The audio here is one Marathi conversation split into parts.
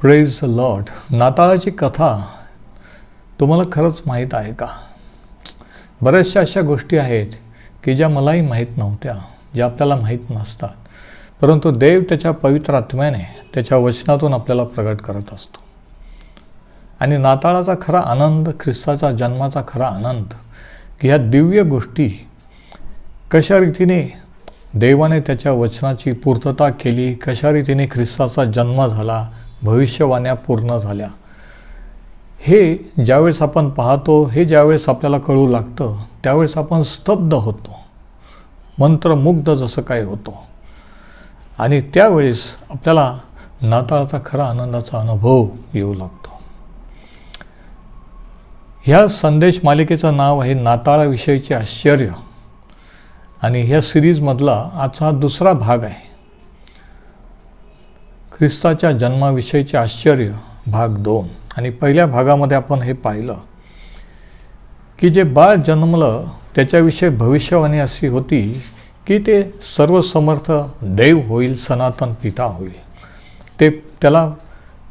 प्रेज लॉट नाताळाची कथा तुम्हाला खरंच माहीत आहे का? बऱ्याचशा अशा गोष्टी आहेत की ज्या मलाही माहीत नव्हत्या ज्या आपल्याला माहीत नसतात. परंतु देव त्याच्या पवित्र आत्म्याने त्याच्या वचनातून आपल्याला प्रगट करत असतो. आणि नाताळाचा खरा आनंद ख्रिस्ताचा जन्माचा खरा आनंद की ह्या दिव्य गोष्टी कशा रीतीने देवाने त्याच्या वचनाची पूर्तता केली कशा रीतीने ख्रिस्ताचा जन्म झाला भविष्यवाण्या पूर्ण झाल्या. हे ज्यावेळेस आपण पाहतो हे ज्यावेळेस आपल्याला कळू लागतं त्यावेळेस आपण स्तब्ध होतो. मंत्रमुग्ध जसं काय होतो. आणि त्यावेळेस आपल्याला नाताळाचा खरा आनंदाचा अनुभव येऊ लागतो. ह्या संदेश मालिकेचं नाव आहे नाताळाविषयीचे आश्चर्य. आणि ह्या सिरीजमधला आजचा दुसरा भाग आहे. ख्रिस्ताच्या जन्माविषयीचे आश्चर्य भाग दोन. आणि पहिल्या भागामध्ये आपण हे पाहिलं की जे बाळ जन्मलं त्याच्याविषयी भविष्यवाणी अशी होती की ते सर्वसमर्थ देव होईल सनातन पिता होईल. ते त्याला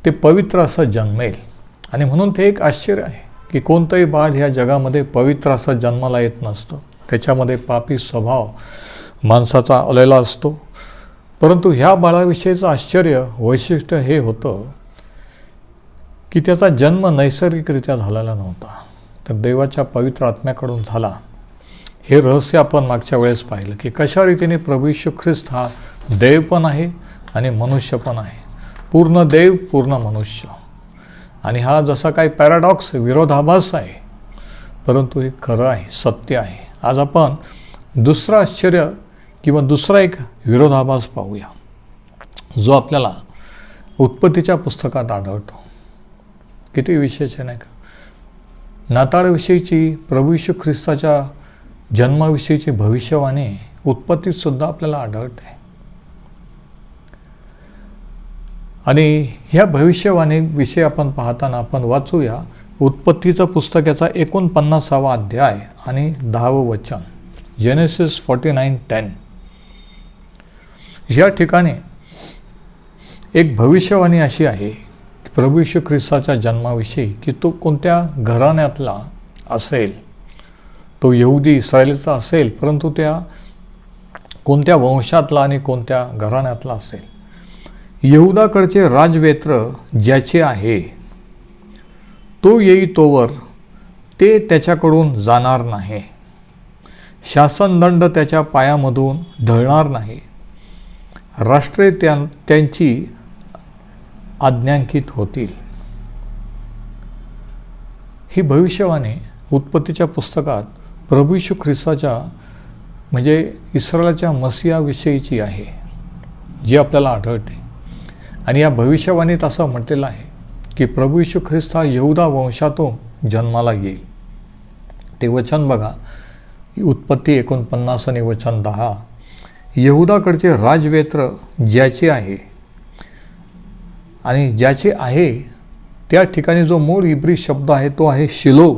ते पवित्र असं जन्मेल. आणि म्हणून ते एक आश्चर्य आहे की कोणतंही बाळ ह्या जगामध्ये पवित्र असं जन्माला येत नसतं. त्याच्यामध्ये पापी स्वभाव माणसाचा आलेला असतो. परंतु ह्या बाळाविषयीचं आश्चर्य वैशिष्ट्य हे होतं की त्याचा जन्म नैसर्गिकरित्या झालेला नव्हता. तर देवाच्या पवित्र आत्म्याकडून झाला. हे रहस्य आपण मागच्या वेळेस पाहिलं की कशा रीतीने प्रभू ख्रिस्त हा देव पण आहे आणि मनुष्य पण आहे. पूर्ण देव पूर्ण मनुष्य. आणि हा जसा काही पॅराडॉक्स विरोधाभास आहे परंतु हे खरं आहे सत्य आहे. आज आपण दुसरं आश्चर्य किंवा दुसरा एक विरोधाभास पाहूया. जो आपल्याला उत्पत्तीच्या पुस्तकात आढळतो. किती विशेष आहे नाही का? नाताळविषयीची प्रभू ख्रिस्ताच्या जन्माविषयीची भविष्यवाणी उत्पत्तीतसुद्धा आपल्याला आढळते. आणि ह्या भविष्यवाणीविषयी आपण पाहताना आपण वाचूया उत्पत्तीचं पुस्तक याचा एकोणपन्नासावा अध्याय आणि दहावं वचन. Genesis forty nine ten. या ठिकाणी एक भविष्यवाणी अशी आहे की प्रभू यीशू ख्रिस्ताच्या जन्माविषयी की तो कोणत्या घराण्यातला असेल तो यहुदी इस्रायलीचा असेल परंतु त्या कोणत्या वंशातला आणि कोणत्या घराण्यातला असेल. यहुदाकडचे राजवेत्र ज्याचे आहे तो येई तोवर ते त्याच्याकडून जाणार नाही. शासनदंड त्याच्या पायामधून ढळणार नाही. राष्ट्रे त्या त्यांची आज्ञांकित होतील. ही भविष्यवाणी उत्पत्तीच्या पुस्तकात प्रभू यीशू ख्रिस्ताच्या म्हणजे इस्रायलाच्या मसियाविषयीची आहे जी आपल्याला आढळते. आणि या भविष्यवाणीत असं म्हटलेलं आहे की प्रभू यशू ख्रिस्त हा यहुदा वंशातून जन्माला येईल. ते वचन बघा. उत्पत्ती एकोणपन्नास आणि वचन दहा. यहुदाकडचे राजवेत्र ज्याचे आहे आणि ज्याचे आहे त्या ठिकाणी जो मूळ इब्री शब्द आहे तो आहे शिलो.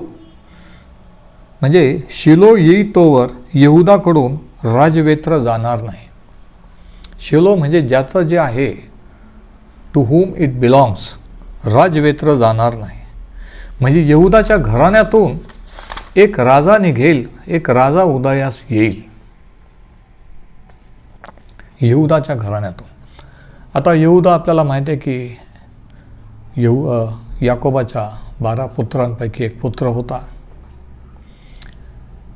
म्हणजे शिलो येई तोवर यहुदाकडून राजवेत्र जाणार नाही. शिलो म्हणजे ज्याचं जे आहे टू हुम इट बिलॉंग्स राजवेत्र जाणार नाही. म्हणजे यहुदाच्या घराण्यातून एक राजा निघेल एक राजा उदयास येईल. यहुदाच्या घराण्यातून. आता यहुदा आपल्याला माहिती आहे की येऊ याकोबाच्या बारा पुत्रांपैकी एक पुत्र होता.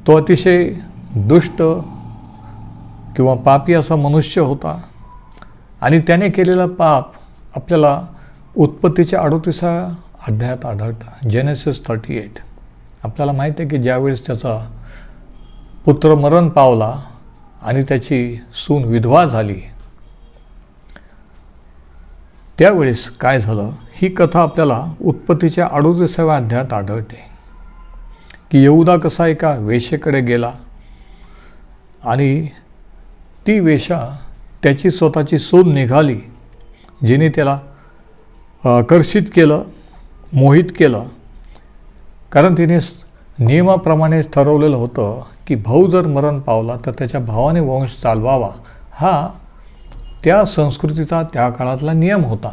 तो अतिशय दुष्ट किंवा पापी असा मनुष्य होता आणि त्याने केलेला पाप आपल्याला उत्पत्तीच्या अडोतीसा अध्यायात आढळतं. Genesis thirty eight. आपल्याला माहिती आहे की ज्यावेळेस त्याचा पुत्र मरण पावला आणि त्याची सून विधवा झाली. त्यावेळेस काय झालं? ही कथा आपल्याला उत्पत्तीच्या अडोतीसाव्या अध्यायात आढळते. की येऊदा कसा एका वेशेकडे गेला आणि ती वेशा त्याची स्वतःची सून निघाली जिने त्याला आकर्षित केलं मोहित केलं. कारण तिने नियमाप्रमाणे ठरवलेलं होतं की भाऊ जर मरण पावला तर त्याच्या भावाने वंश चालवावा. हा त्या संस्कृतीचा त्या काळातला नियम होता.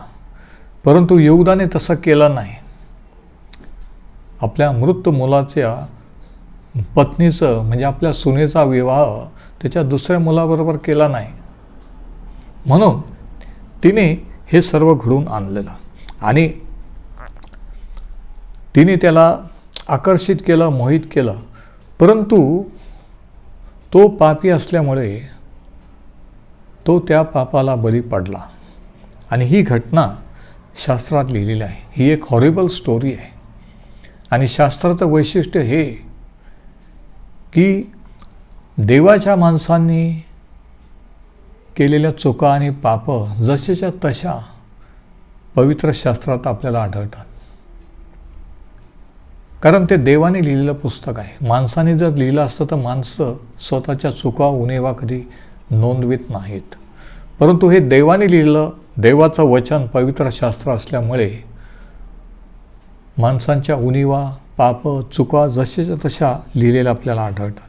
परंतु येहुदाने तसं केलं नाही. आपल्या मृत मुलाच्या पत्नीचं म्हणजे आपल्या सुनेचा विवाह त्याच्या दुसऱ्या मुलाबरोबर केला नाही. म्हणून तिने हे सर्व घडून आणलेलं. आणि तिने त्याला आकर्षित केलं मोहित केलं. परंतु तो पापी असल्यामुळे तो त्या पापाला बळी पडला. आणि ही घटना शास्त्रात लिहिलेली आहे. ही एक हॉरेबल स्टोरी आहे. आणि शास्त्राचं वैशिष्ट्य हे की देवाच्या माणसांनी केलेल्या चुका आणि पाप जशाच्या तशा पवित्र शास्त्रात आपल्याला आढळतात. कारण ते देवाने लिहिलेलं पुस्तक आहे. माणसाने जर लिहिलं असतं तर माणसं स्वतःच्या चुका उणेवा कधी नोंदवित नाहीत. परंतु हे देवाने लिहिलं देवाचं वचन पवित्र शास्त्र असल्यामुळे माणसांच्या उणीवा पाप चुका जशाच्या तशा लिहिलेल्या आपल्याला आढळतात.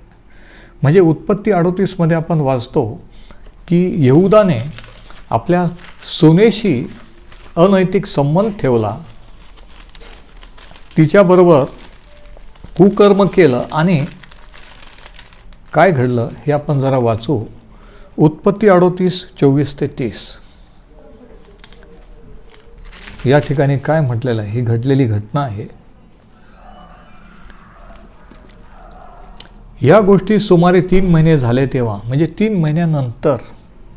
म्हणजे उत्पत्ती अडोतीसमध्ये आपण वाचतो की येहुदाने आपल्या सोनेशी अनैतिक संबंध ठेवला. तिच्याबरोबर कुकर्म केलं आणि काय घडलं हे आपण जरा वाचू. उत्पत्ती अडोतीस चोवीस ते तीस. या ठिकाणी काय म्हटलेलं आहे? ही घडलेली घटना आहे. या गोष्टी सुमारे तीन महिने झाले तेव्हा म्हणजे तीन महिन्यानंतर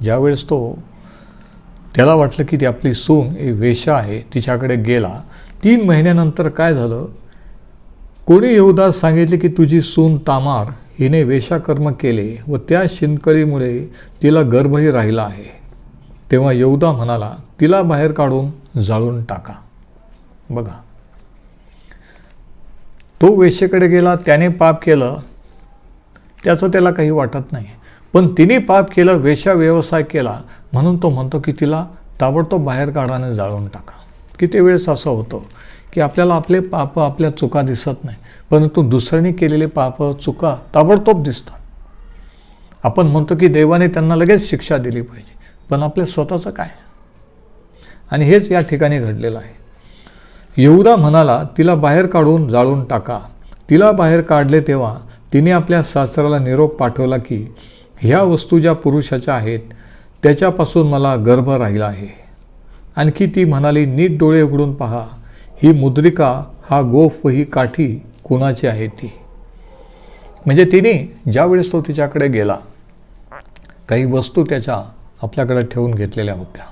ज्यावेळेस तो त्याला वाटलं की ती आपली सून ही वेशा आहे तिच्याकडे गेला. तीन महिन्यानंतर काय झालं? कोणी येऊदास सांगितले की तुझी सून तामार हिने वेशाकर्म केले व त्या शिंदकळीमुळे तिला गर्भही राहिला आहे. तेव्हा येऊदा म्हणाला तिला बाहेर काढून जाळून टाका. बघा. तो वेशेकडे गेला त्याने पाप केलं. त्याचं त्याला काही वाटत नाही. पण तिने पाप केलं वेशा व्यवसाय केला. म्हणून तो म्हणतो की तिला ताबडतोब बाहेर काढाने जाळून टाका. किती वेळेस असं होतं की आपल्याला आपले पाप आपल्या चुका दिसत नाही परंतु दुसऱ्याने केलेले पाप चुका ताबडतोब दिसतात. आपण म्हणतो की देवाने त्यांना लगेच शिक्षा दिली पाहिजे पण आपल्या स्वतःचं काय? आणि हेच या ठिकाणी घडलेलं आहे. येऊदा म्हणाला तिला बाहेर काढून जाळून टाका. तिला बाहेर काढले तेव्हा तिने आपल्या शास्त्राला निरोप पाठवला की ह्या वस्तू ज्या पुरुषाच्या आहेत त्याच्यापासून मला गर्भ राहिला आहे. आणखी ती म्हणाली नीट डोळे उघडून पहा. ही मुद्रिका हा गोफ व ही काठी कुणाची आहे ती? म्हणजे तिने ज्यावेळेस तो तिच्याकडे गेला काही वस्तू त्याच्या आपल्याकडे ठेवून घेतलेल्या होत्या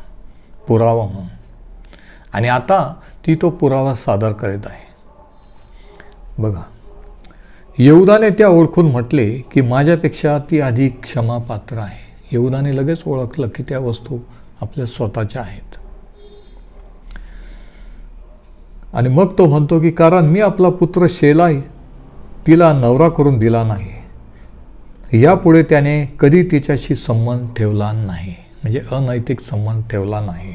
पुरावा म्हणून. आणि आता ती तो पुरावा सादर करीत आहे. बघा येऊदाने त्या ओळखून म्हटले की माझ्यापेक्षा ती आधी क्षमापात्र आहे. येऊदाने लगेच ओळखलं की त्या वस्तू आपल्या स्वतःच्या आहेत. आणि मग तो म्हणतो की कारण मी आपला पुत्र शेलाई तिला नवरा करून दिला नाही. यापुढे त्याने कधी तिच्याशी संबंध ठेवला नाही. म्हणजे अनैतिक संबंध ठेवला नाही.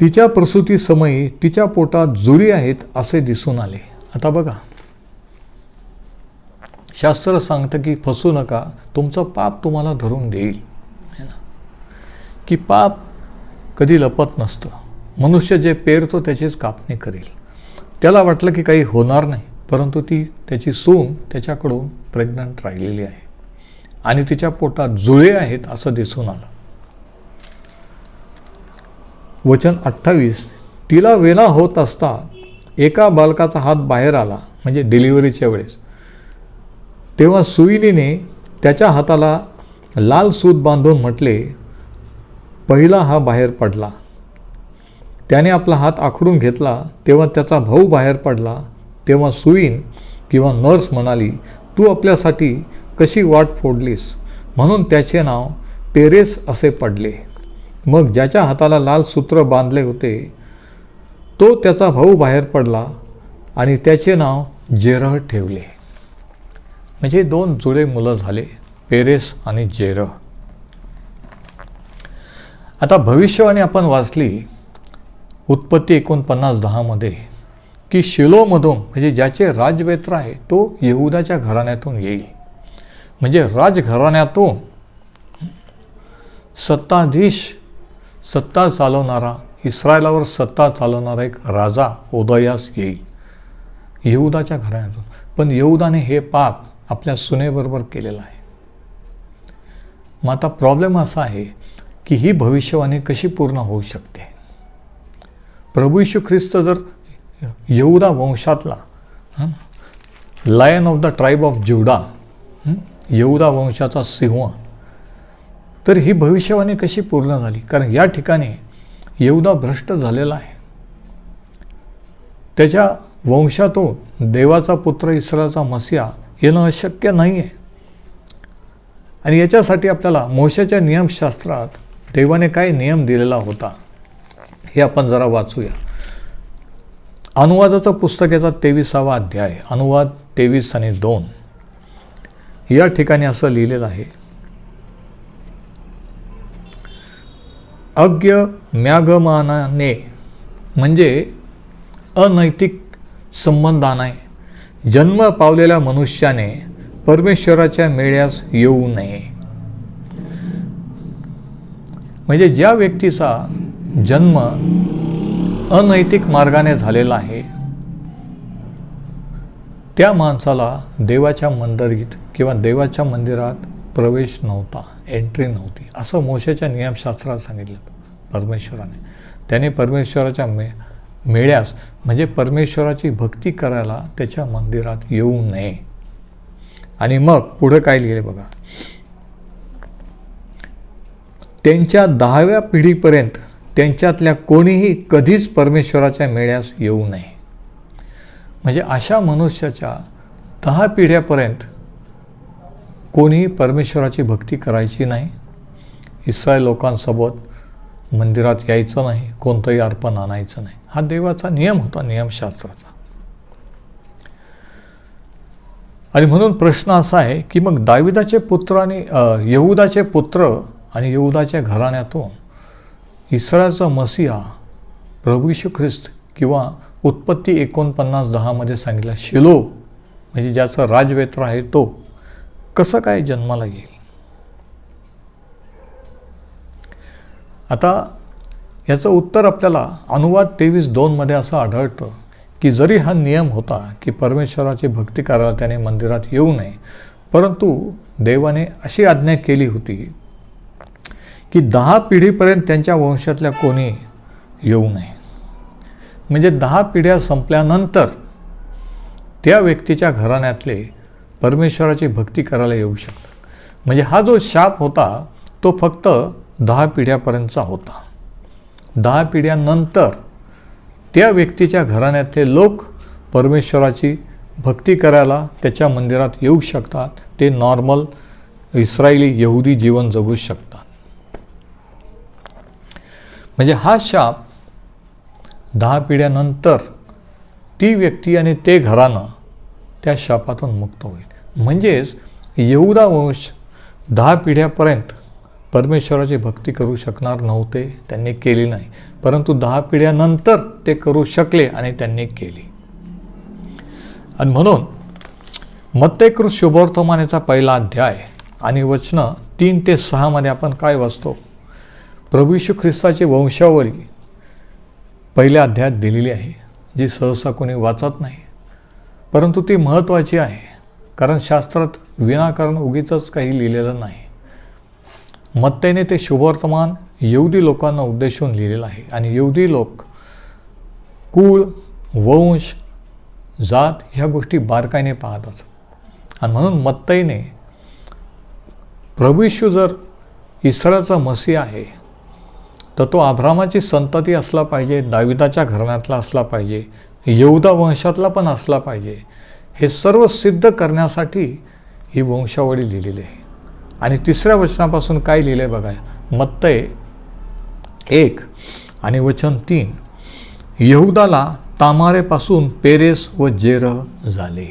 तिच्या प्रसूती समयी तिच्या पोटात जुरी आहेत असे दिसून आले. आता बघा. शास्त्र सांगतं की फसू नका तुमचं पाप तुम्हाला धरून देईल. की पाप कधी लपत नसतं. मनुष्य जे पेरतो त्याचीच कापणी करेल. त्याला वाटलं की काही होणार नाही परंतु ती त्याची सून त्याच्याकडून प्रेग्नंट राहिलेली आहे. आणि तिच्या पोटात जुळे आहेत असं दिसून आलं. वचन अठ्ठावीस तिला वेना होत असता एका बालकाचा हात बाहेर आला म्हणजे डिलिव्हरीच्या वेळेस. तेव्हा सुईनीने त्याच्या हाताला लाल सूत बांधून म्हटले पहिला हा बाहेर पडला त्याने आपला हात आखडून घेतला तेव्हा त्याचा भाऊ बाहेर पडला. तेव्हा सुईन किंवा नर्स म्हणाली तू आपल्यासाठी कशी वाट फोडलीस म्हणून त्याचे नाव पेरेस असे पडले. मग ज्याच्या हाताला लाल सूत्र बांधले होते तो त्याचा भाऊ बाहेर पडला आणि त्याचे नाव जेरह ठेवले. म्हणजे दोन जुळे मुलं झाले पेरेस आणि जेरह. आता भविष्यवाणी आपण वाचली उत्पत्ती एकोणपन्नास दहामध्ये की शिलोमधून म्हणजे ज्याचे राजवेत्र आहे तो येहुदाच्या घराण्यातून येईल. म्हणजे राजघराण्यातून सत्ताधीश सत्ता चालवणारा इस्रायलावर सत्ता चालवणारा एक राजा उदयास येईल. येहुदाच्या घराण्यातून. पण येहुदाने हे पाप आपल्या सुनेबरोबर केलेलं आहे. मग आता प्रॉब्लेम असा आहे की ही भविष्यवाणी कशी पूर्ण होऊ शकते? प्रभू यशू ख्रिस्त जर येऊदा वंशातला lion of the tribe of Judah Yehuda वंशाचा सिंह तर ही भविष्यवाणी कशी पूर्ण झाली? कारण या ठिकाणी येऊदा भ्रष्ट झालेला आहे. त्याच्या वंशातून देवाचा पुत्र इसराचा मसिया येणं अशक्य नाही आहे आणि याच्यासाठी आपल्याला मोशाच्या नियमशास्त्रात देवाने काय नियम दिलेला होता? हे आपण जरा वाचूया. अनुवादाचं पुस्तकाचा तेविसावा अध्याय अनुवाद तेवीस आणि दोन. या ठिकाणी असं लिहिलेलं आहे. अज्ञ म्यागमानाने म्हणजे अनैतिक संबंधाने जन्म पावलेल्या मनुष्याने परमेश्वराच्या मेळ्यास येऊ नये. म्हणजे ज्या व्यक्तीचा जन्म अनैतिक मार्गाने झालेला आहे. त्या माणसाला देवाच्या मंदिरीत किंवा देवाच्या मंदिरात प्रवेश नव्हता एंट्री नव्हती असं मोशाच्या नियमशास्त्रात सांगितलं परमेश्वराने. त्याने परमेश्वराच्या मे मेळ्यास म्हणजे परमेश्वराची भक्ती करायला त्याच्या मंदिरात येऊ नये. आणि मग पुढं काय लिहिले बघा? त्यांच्या दहाव्या पिढीपर्यंत त्यांच्यातल्या कोणीही कधीच परमेश्वराच्या मेळ्यास येऊ नये. म्हणजे अशा मनुष्याच्या दहा पिढ्यापर्यंत कोणीही परमेश्वराची भक्ती करायची नाही. इस्रायल लोकांसोबत मंदिरात यायचं नाही कोणतंही अर्पण आणायचं नाही. हा देवाचा नियम होता नियमशास्त्राचा. आणि म्हणून प्रश्न असा आहे की मग दाविदाचे पुत्र आणि यहुदाचे पुत्र आणि यहुदाच्या घराण्यातून इस्रायलचा मसिया प्रभू ख्रिस्त किंवा उत्पत्ती एकोणपन्नास दहामध्ये सांगितला शिलो म्हणजे ज्याचं राजवेत्र आहे तो कसं काय जन्माला येईल? आता याचं उत्तर आपल्याला अनुवाद तेवीस दोनमध्ये असं आढळतं की जरी हा नियम होता की परमेश्वराची भक्ती करायला त्याने मंदिरात येऊ नये परंतु देवाने अशी आज्ञा केली होती की दहा पिढीपर्यंत त्यांच्या वंशातल्या कोणी येऊ नये. म्हणजे दहा पिढ्या संपल्यानंतर त्या व्यक्तीच्या घराण्यातले परमेश्वराची भक्ती करायला येऊ शकतात. म्हणजे हा जो शाप होता तो फक्त दहा पिढ्यापर्यंतचा होता. दहा पिढ्यानंतर त्या व्यक्तीच्या घराण्यातले लोक परमेश्वराची भक्ती करायला त्याच्या मंदिरात येऊ शकतात. ते नॉर्मल इस्रायली यहुदी जीवन जगू शकतात. म्हणजे हा शाप दहा पिढ्यानंतर ती व्यक्ती आणि ते घरानं त्या शापातून मुक्त होईल. म्हणजेच येऊदा वंश दहा पिढ्यापर्यंत परमेश्वराची भक्ती करू शकणार नव्हते त्यांनी केली नाही. परंतु दहा पिढ्यानंतर ते करू शकले आणि त्यांनी केली. आणि म्हणून मत्तेकृत शुभवर्तमानेचा पहिला अध्याय आणि वचनं तीन ते सहामध्ये आपण काय वाचतो? प्रभू यशू ख्रिस्ताची वंशावली पहिल्या अध्यायात दिलेली आहे जी सहसा कोणी वाचत नाही. परंतु ती महत्त्वाची आहे कारण शास्त्रात विनाकारण उगीच काही लिहिलेलं नाही. मत्तेने ते शुभवर्तमान यहुदी लोकांना उद्देशून लिहिलेलं आहे. आणि यहुदी लोक कुळ वंश जात ह्या गोष्टी बारकाईने पाहत असत. आणि म्हणून मत्तईने प्रभू जर इसराचा मसी आहे तर तो आभ्रामाची संतती असला पाहिजे दाविदाच्या घराण्यातला असला पाहिजे येऊदा वंशातला पण असला पाहिजे हे सर्व सिद्ध करण्यासाठी ही वंशावळी लिहिलेली आहे. आणि तिसऱ्या वचनापासून काय लिहिलं आहे बघा मत्तय एक आणि वचन तीन. यहुदाला तामारेपासून पेरेस व जेर झाले.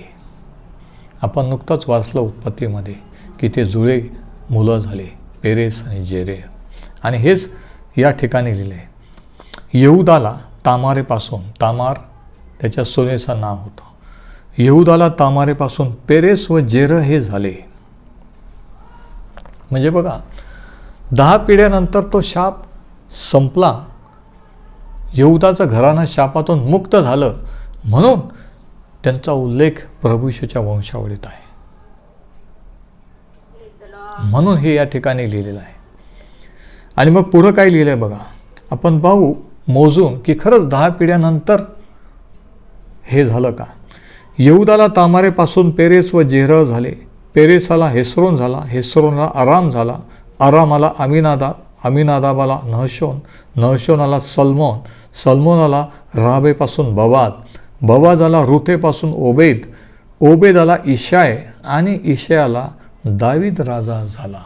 आपण नुकतंच वाचलं उत्पत्तीमध्ये की ते जुळे मुलं झाले पेरेस आणि जेरे आणि हेच या ठिकाणी लिहिले यहुदाला तामारेपासून तामार त्याच्या सोनेचं नाव होतं. येऊदाला तामारेपासून पेरेस व जेर हे झाले. म्हणजे बघा दहा पिढ्यानंतर तो शाप संपला. येऊदाचं घरानं शापातून मुक्त झालं. म्हणून त्यांचा उल्लेख प्रभूशच्या वंशावळीत आहे. म्हणून हे या ठिकाणी लिहिलेलं आहे. आणि मग पुढं काय लिहिलं आहे बघा? आपण पाहू मोजून की खरंच दहा पिढ्यानंतर हे झालं का? येऊदाला तामारेपासून पेरेस व जेहरळ झाले. पेरेसाला हेसरोन झाला हेसरोनला आराम झाला. आरामाला अमिनादा अमिनादाबाला नहशोन नहशोनाला सलमोन सलमोनाला राबेपासून बवाद बवादाला रुथेपासून ओबेद ओबेदाला इशाय आणि इशायाला दावीद राजा झाला.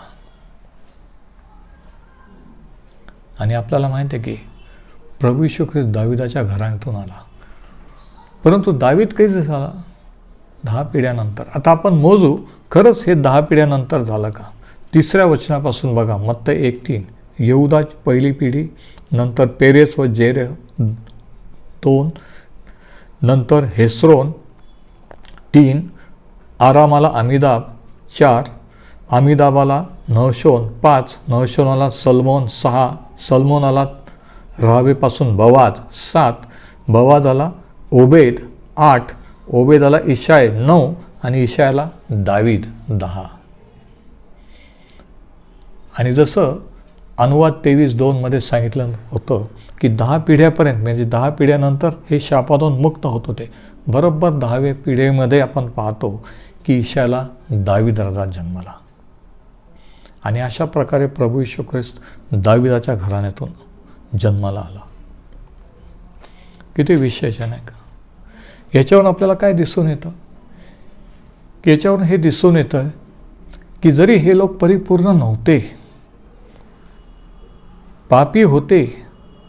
आणि आपल्याला माहिती आहे की प्रभू यशू ख्रिस्त दाविदाच्या घराण्यातून आला. परंतु दावीद कधी झाला? दहा पिढ्यानंतर. आता आपण मोजू खरंच हे दहा पिढ्यानंतर झालं का? तिसऱ्या वचनापासून बघा मत्त एक तीन. येऊदाची पहिली पिढी नंतर पेरेस व जेर दोन. नंतर हेस्रोन तीन. आरामाला अमिदाब चार. अमिदाबाला नहशोन पाच. नहशोनाला सलमोन सहा. सलमोनाला राहावेपासून बवाज सात बवादाला ओबेद आठ ओबेदाला इशाय नऊ आणि इशायाला दावीद दहा. आणि जसं अनुवाद तेवीस दोनमध्ये सांगितलं होतं की दहा पिढ्यापर्यंत म्हणजे दहा पिढ्यानंतर हे शापातून मुक्त होत होते. बरोबर दहाव्या पिढीमध्ये आपण पाहतो की ईशाला दावीद राजा जन्मला. आणि अशा प्रकारे प्रभू यशू ख्रिस्त दाविदाच्या घराण्यातून जन्माला आला. किती विशेष आहे नाही का याच्यावरून आपल्याला काय दिसून येतं? की याच्यावरून हे दिसून येतं की जरी हे लोक परिपूर्ण नव्हते पापी होते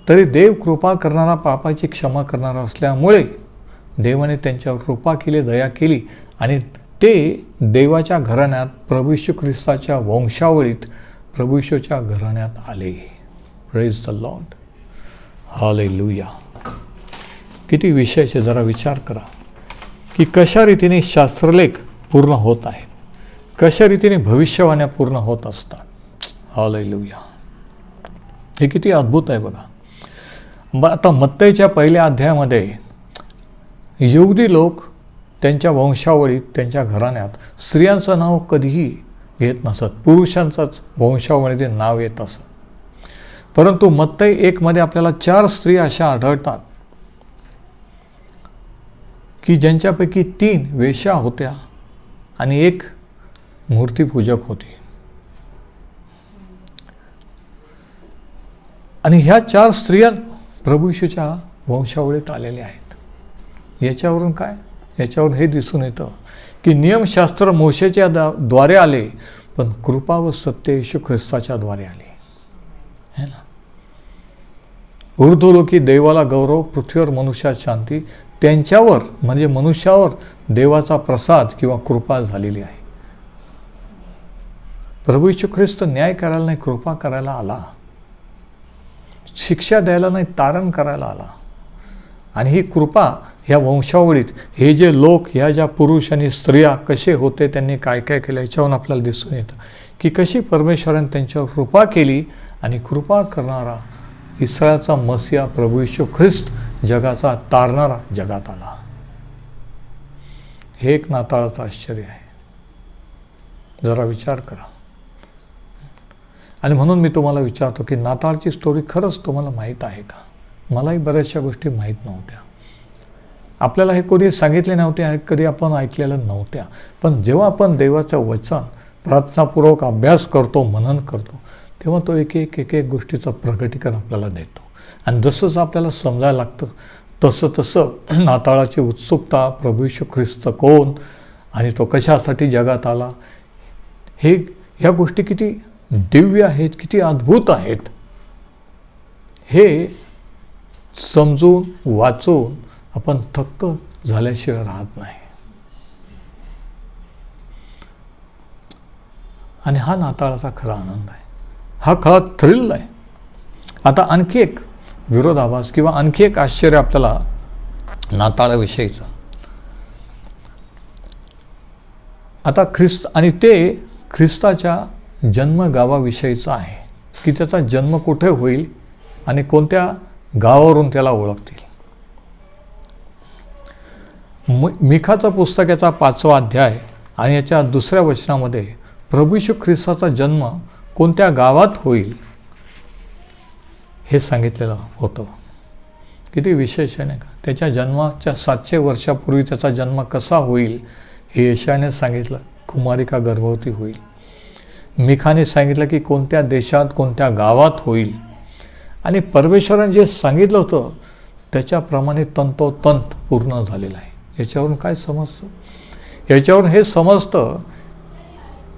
तरी देव कृपा करणारा पापाची क्षमा करणारा असल्यामुळे देवाने त्यांच्यावर कृपा केली दया केली आणि ते देवाच्या घराण्यात प्रभू ख्रिस्ताच्या वंशावळीत प्रभूशूच्या घराण्यात आले. प्रेज द लॉर्ड हाले लुया किती विषयाचे जरा विचार करा की कशा रीतीने शास्त्रलेख पूर्ण होत आहेत कशा रीतीने भविष्यवाण्या पूर्ण होत असतात. हाले लुया हे किती अद्भुत आहे बघा. आता मत्तईच्या पहिल्या अध्यायामध्ये युगदी लोक त्यांच्या वंशावळीत त्यांच्या घराण्यात स्त्रियांचं नाव कधीही घेत नसत. पुरुषांचाच वंशावळीचे नाव येत असत. परंतु मत्तई एकमध्ये आपल्याला चार स्त्री अशा आढळतात की ज्यांच्यापैकी तीन वेश्या होत्या आणि एक मूर्तीपूजक होती. आणि ह्या चार स्त्रिया प्रभूशूच्या वंशावळीत आलेल्या आहेत. याच्यावरून काय? याच्यावरून हे दिसून येतं की नियमशास्त्र मोशेच्या दा द्वारे आले पण कृपा व सत्य येशू ख्रिस्ताच्या द्वारे आले. है ना? ऊर्ध्वलोकी देवाला गौरव पृथ्वीवर मनुष्यात शांती त्यांच्यावर म्हणजे मनुष्यावर देवाचा प्रसाद किंवा कृपा झालेली आहे. प्रभू यशू ख्रिस्त न्याय करायला नाही कृपा करायला आला. शिक्षा द्यायला नाही तारण करायला आला. आणि ही कृपा ह्या वंशावळीत हे जे लोक ह्या ज्या पुरुष आणि स्त्रिया कसे होते त्यांनी काय काय केलं याच्यावरून आपल्याला दिसून येतं. की कशी परमेश्वराने त्यांच्यावर कृपा केली आणि कृपा करणारा इस्रायलचा मसिया प्रभू यशू ख्रिस्त जगाचा तारणारा जगात आला. हे एक नाताळाचं आश्चर्य आहे. जरा विचार करा. आणि म्हणून मी तुम्हाला विचारतो की नाताळची स्टोरी खरंच तुम्हाला माहीत आहे का? मलाही बऱ्याचशा गोष्टी माहीत नव्हत्या. आपल्याला हे कोणी सांगितले नव्हते कधी आपण ऐकलेलं नव्हत्या. पण जेव्हा आपण देवाचं वचन प्रार्थनापूर्वक अभ्यास करतो मनन करतो तेव्हा तो एक एक एक एक गोष्टीचं प्रगटीकरण आपल्याला देतो. आणि जसंच आपल्याला समजायला लागतं तसं तसं नाताळाची उत्सुकता प्रभू ख्रिस्त कोण आणि तो कशासाठी जगात आला हे ह्या गोष्टी किती दिव्य आहेत किती अद्भुत आहेत. हे समजून वाचून आपण थक्क झाल्याशिवाय राहत नाही. आणि हा नाताळाचा खरा आनंद आहे. हा खरा थ्रिल आहे. आता आणखी एक विरोधाभास किंवा आणखी एक आश्चर्य आपल्याला नाताळाविषयीचं. आता ख्रिस्त आणि ते ख्रिस्ताच्या जन्मगावाविषयीचं आहे की त्याचा जन्म कुठे होईल आणि कोणत्या गावावरून त्याला ओळखतील. म मिखाचं पुस्तक याचा पाचवा अध्याय आणि याच्या दुसऱ्या वचनामध्ये प्रभूशू ख्रिस्ताचा जन्म कोणत्या गावात होईल हे सांगितलेलं होतं. किती विशेष आहे नाही का? त्याच्या जन्माच्या सातशे वर्षापूर्वी त्याचा जन्म कसा होईल हे यशाने सांगितलं. कुमारिका गर्भवती होईल. मिखाने सांगितलं की कोणत्या देशात कोणत्या गावात होईल? आणि परमेश्वराने जे सांगितलं होतं त्याच्याप्रमाणे तंतोतंत पूर्ण झालेलं आहे. याच्यावरून काय समजतं? याच्यावरून हे समजतं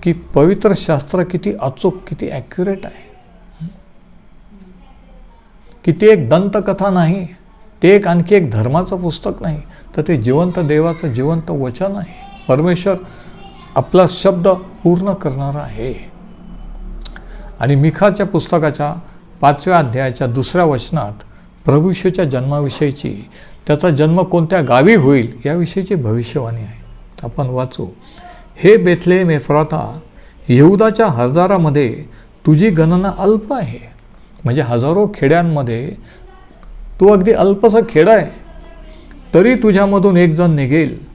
की पवित्र शास्त्र किती अचूक किती ॲक्युरेट आहे. की ते एक दंतकथा नाही ते एक आणखी एक धर्माचं पुस्तक नाही तर ते जिवंत देवाचं जिवंत वचन आहे. परमेश्वर आपला शब्द पूर्ण करणारा आहे. आणि मिखाच्या पुस्तकाच्या पाचव्या अध्यायाच्या दुसऱ्या वचनात प्रभूशूच्या जन्माविषयीची त्याचा जन्म कोणत्या गावी होईल याविषयीची भविष्यवाणी आहे. आपण वाचू. हे बेथले मेफ्राता येहुदाच्या हजारामध्ये तुझी गणना अल्प आहे. म्हणजे हजारो खेड्यांमध्ये तू अगदी अल्पसा खेडा आहे. तरी तुझ्यामधून एक जण निघेल.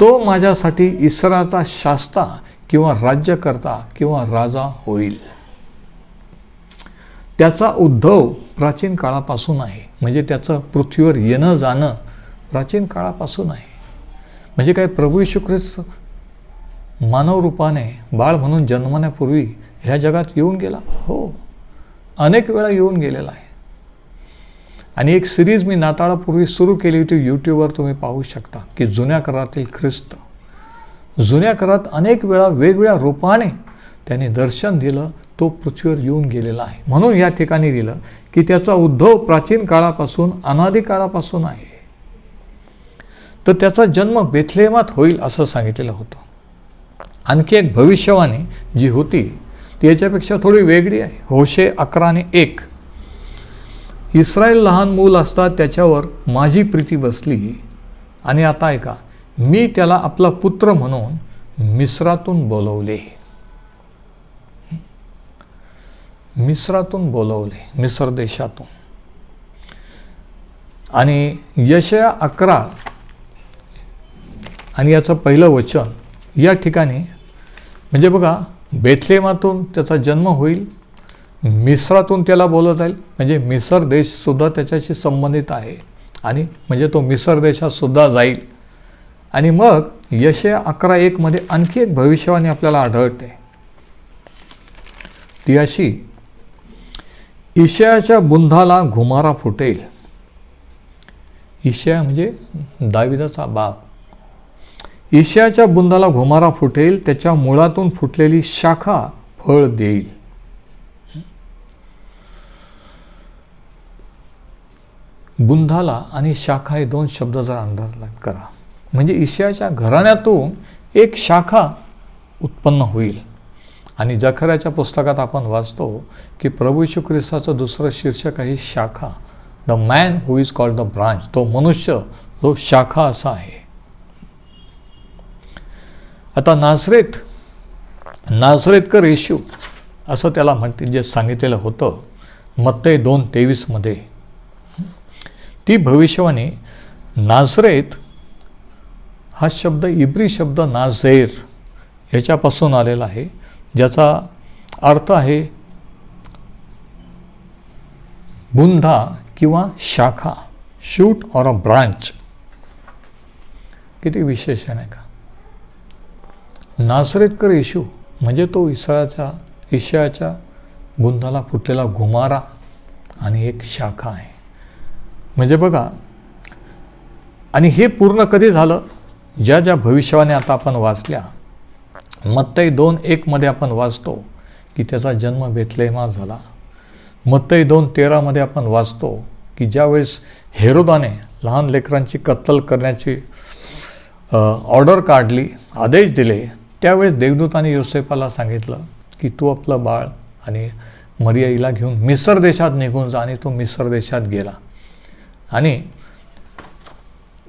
तो माझ्यासाठी इसराचा शास्ता किंवा राज्यकर्ता किंवा राजा होईल. त्याचा उद्धव प्राचीन काळापासून आहे. म्हणजे त्याचं पृथ्वीवर येणं जाणं प्राचीन काळापासून आहे. म्हणजे काय प्रभू यशू ख्रिस्त मानव रूपाने बाळ म्हणून जन्मण्यापूर्वी ह्या जगात येऊन गेला? हो. अनेक वेळा येऊन गेलेला आहे. आणि एक सिरीज मी नाताळापूर्वी सुरू केली होती. यूट्यूबवर तुम्ही पाहू शकता की जुन्या करातील ख्रिस्त जुन्या करात अनेक वेळा वेगवेगळ्या रूपाने त्याने दर्शन दिलं तो पृथ्वीवर येऊन गेलेला आहे. म्हणून या ठिकाणी दिलं की त्याचा उद्धव प्राचीन काळापासून अनादी काळापासून आहे. तर त्याचा जन्म बेथलेमात होईल असं सांगितलेलं होतं. आणखी एक भविष्यवाणी जी होती ती याच्यापेक्षा थोडी वेगळी आहे. होशे अकरा आणि एक. इस्रायल लहान मूल असता त्याच्यावर माझी प्रीती बसली. आणि आता ऐका मी त्याला आपला पुत्र म्हणून मिस्रातून बोलवले. मिस्रातून बोलवले मिस्र देशातून. आणि यशया अकरा आणि याचं पहिलं वचन या ठिकाणी म्हणजे बघा बेथलेमातून त्याचा जन्म होईल मिस्रातून त्याला बोलत जाईल म्हणजे मिसर देशसुद्धा त्याच्याशी संबंधित आहे आणि म्हणजे तो मिसर देशातसुद्धा जाईल. आणि मग यशया अकरा एकमध्ये आणखी एक भविष्यवाणी आपल्याला आढळते. ती अशी ईशयाच्या बुंधाला घुमारा फुटेल. ईशया म्हणजे दाविदाचा बाप. ईशयाच्या बुंधाला घुमारा फुटेल त्याच्या मुळातून फुटलेली शाखा फळ देईल. बुंधाला आणि शाखा हे दोन शब्द जर अंडरलाईन करा. म्हणजे ईशयाच्या घराण्यातून एक शाखा उत्पन्न होईल. आणि जखऱ्याच्या पुस्तकात आपण वाचतो की प्रभू श्री ख्रिस्ताचं दुसरं शीर्षक आहे शाखा. The man who is called the branch तो मनुष्य जो शाखा असा आहे. आता नासरेत नाझरेतकर येशू असं त्याला म्हणते जे सांगितलेलं होतं मत्ते दोन तेवीसमध्ये ती भविष्यवाणी नाझरेत हा शब्द इब्री शब्द नाझेर ह्याच्यापासून आलेला आहे. ज्याचा अर्थ आहे बुंधा किंवा शाखा शूट ऑर अ ब्रांच किती विशेष आहे नाही का? नासरेतकर येशू म्हणजे तो इसळाच्या ईशाच्या बुंधाला फुटलेला घुमारा आणि एक शाखा आहे. म्हणजे बघा आणि हे पूर्ण कधी झालं? ज्या ज्या भविष्यवाणी आता आपण वाचल्या मत्तई दोन एकमध्ये आपण वाचतो की त्याचा जन्म बेथलेमा झाला. मत्तई दोन तेरामध्ये आपण वाचतो की ज्यावेळेस हेरोदाने लहान लेकरांची कत्तल करण्याची ऑर्डर काढली आदेश दिले त्यावेळेस देवदूताने योसेफाला सांगितलं की तू आपलं बाळ आणि मर्याईला घेऊन मिसर देशात निघून जा आणि तो मिसर देशात गेला. आणि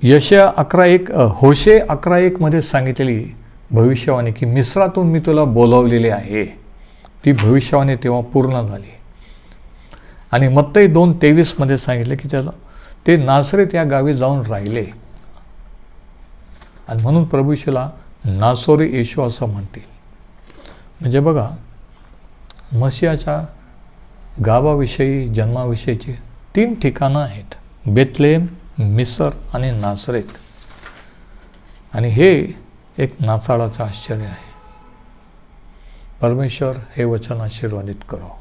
यश अकरा एक होशे अकरा एकमध्ये सांगितलेली भविष्यवाणी की मिस्रातून मी तुला बोलावलेली आहे. ती भविष्यवाणी तेव्हा पूर्ण झाली. आणि मत्तही दोन तेवीसमध्ये सांगितले की त्याला ते नासरेत या गावी जाऊन राहिले. आणि म्हणून प्रभूशीला नासोरी येशू असं म्हणतील. म्हणजे बघा मसियाच्या गावाविषयी जन्माविषयीची तीन ठिकाणं आहेत. बेतलेम मिसर आणि नासरेत. आणि हे एक नाताळाचं आश्चर्य आहे. परमेश्वर हे वचन आशीर्वादित करो.